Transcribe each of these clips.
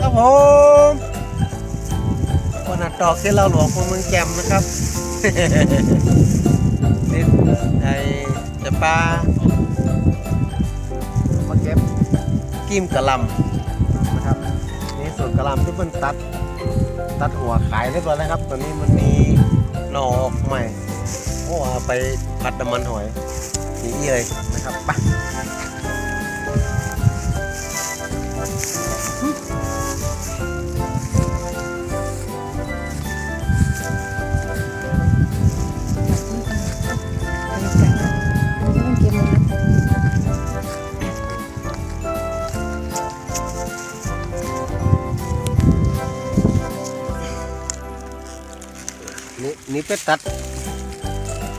ครับผมวันนัดดอกเส้นเราหลวงของเมืองแจ่มนะครับนี่ไอจะปลามาเก็บกิ้มกระลำนะครับนี่ส่วนกระลำที่มันตัด ตัดหัวขายเรียบร้อยแล้วครับ ตอนนี้มันมีหน่อออกใหม่โอ้เอาไปผัดน้ำมันหอยนี่เลยนะครับไป นี่นี่ไปตัด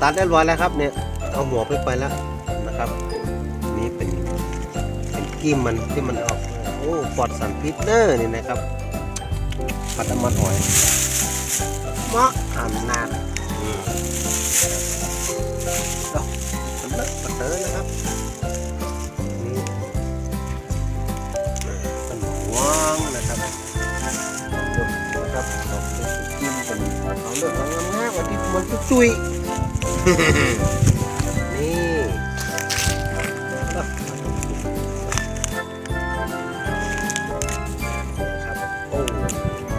ตัดเรียบร้อยแล้วครับ เนี่ย เอาหัวไปไปแล้วนะครับ นี่เป็นเป็นกิ้มมันที่มันออก โอ้ปลอดสารพิษเนอร์นี่นะครับผัดน้ำมันหอยมะอำนาจอืมดอกมันเลอะมันเตอนะครับ มันที่มันจุยนี่นะครับโอ้มาที่มันตุ่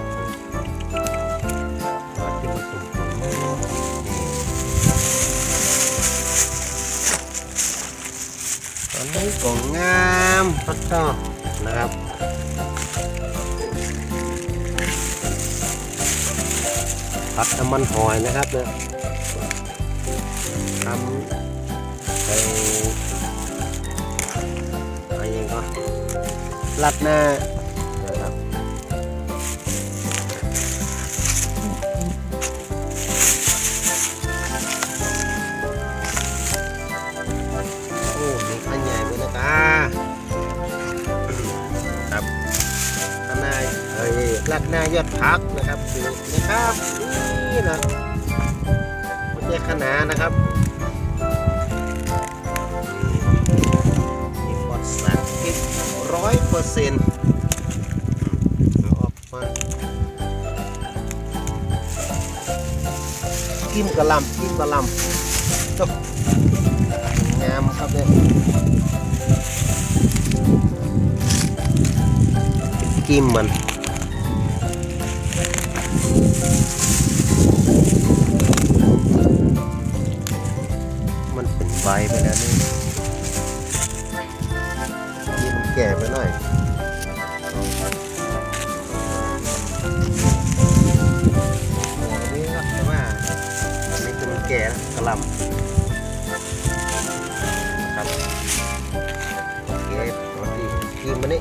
มตอนนี้ก็งามพัดก็นะครับ ผัดน้ำมันหอยนะครับเนี่ยทำไปอะไรอย่างก็รัดหน้านะครับโอ้มีขันใหญ่ไว้นะตาครับขันหน้าเอ้ยรัดหน้ายอดพักนะครับดูนะครับ นี่นะม่ใช่ขนานะครับนี่ปลอดสารพิษร้อยเปอร์เซ็นต์เอาออกมากิมกระลำกิมกระลำจบงามครับเนี่ยกิมมันมัน ล้วกระหลำนะครับโอเคปกติกินมันนี่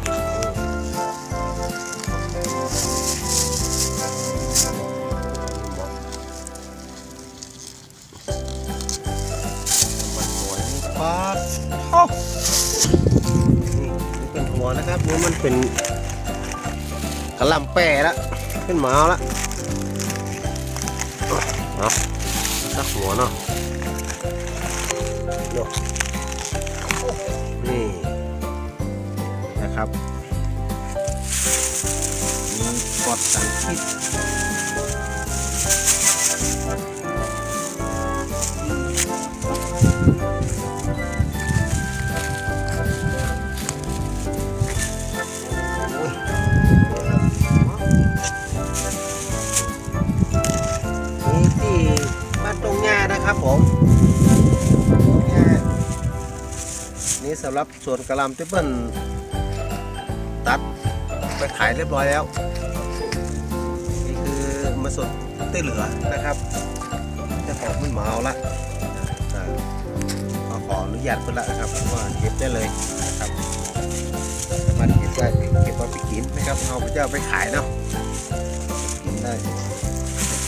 มันหัวนี่ป๊าดโอ้นี่นี่เป็นหัวนะครับนี่มันเป็นกระหลำแปะแล้วเป็นหมาแล้วเอาสักหัวเนาะ ยกนี่นะครับนี่ปอดสารพิ นี่สำหรับสวนกระลำที่เพิ่นตัดไปขายเรียบร้อยแล้ว นี่คือมาสดที่เหลือนะครับเจ้าของมันเหมาละอ่าขอขอนุญาตเพิ่นละนะครับว่าเก็บได้เลยนะครับมาเก็บได้เก็บเอาไปกินนะครับเอาไปเจ้าไปขายเนาะกินได้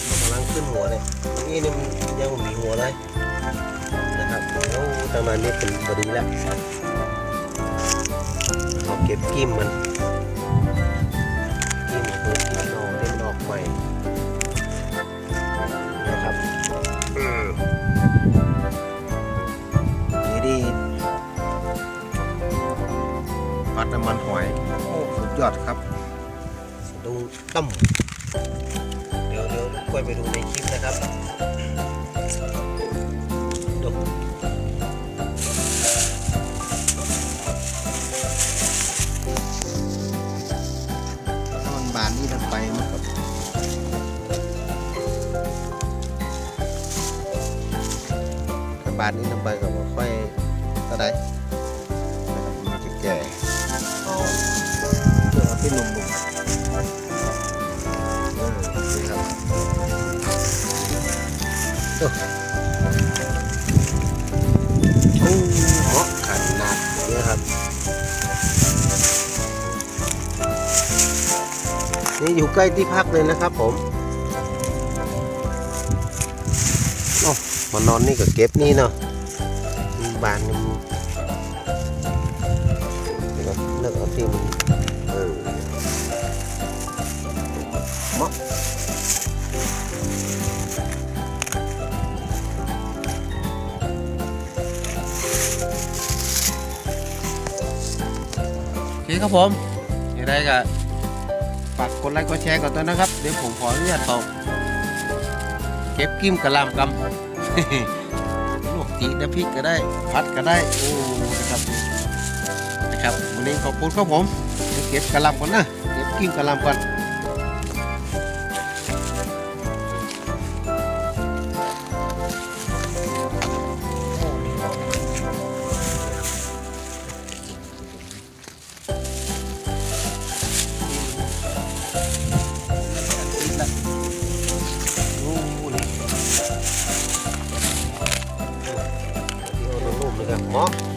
มันกำลังขึ้นหัวเลยนี่นี่มันยังมีหัวเลย แล้วประมาณนี้เป็นพอดีแล้วเราเก็บกิ้มมันกิ้มตัวที่นออกที่นออกใหม่นะครับนี่ดีผัดน้ำมันหอย โอ้สุดยอดครับดูต้มเดี๋ยวเดี๋ยวค่อยไปดูในคลิปนะครับ บานนี่ทำไปก็บ่ค่อยเท่าไหรนะครับมันจะแก่เอาเพื่อเอาไปหนุ่มๆอืมนี่ครับโอ้โอ้เหมาะขนาดนี้ครับ นี่อยู่ใกล้ที่พักเลยนะครับผม มานอนนี่ก็เก็บนี่เนาะบานนี่มันเดี๋ยวก่อนเลือกเอาที่มันเออมาะโอเคครับผมอยังไงก็ฝากกดไลค์กดแชร์ก่อนตัวนะครับ เดี๋ยวผมขออนุญาตตอบเก็บกิ้มกระลำกำ ลวกจีน้ำพริกก็ได้พัดก็ได้ โอ้นะครับนะครับวันนี้ขอบคุณครับผมเก็บกระหลำก่อนนะเก็บกิ้งกระหลำก่อน ยว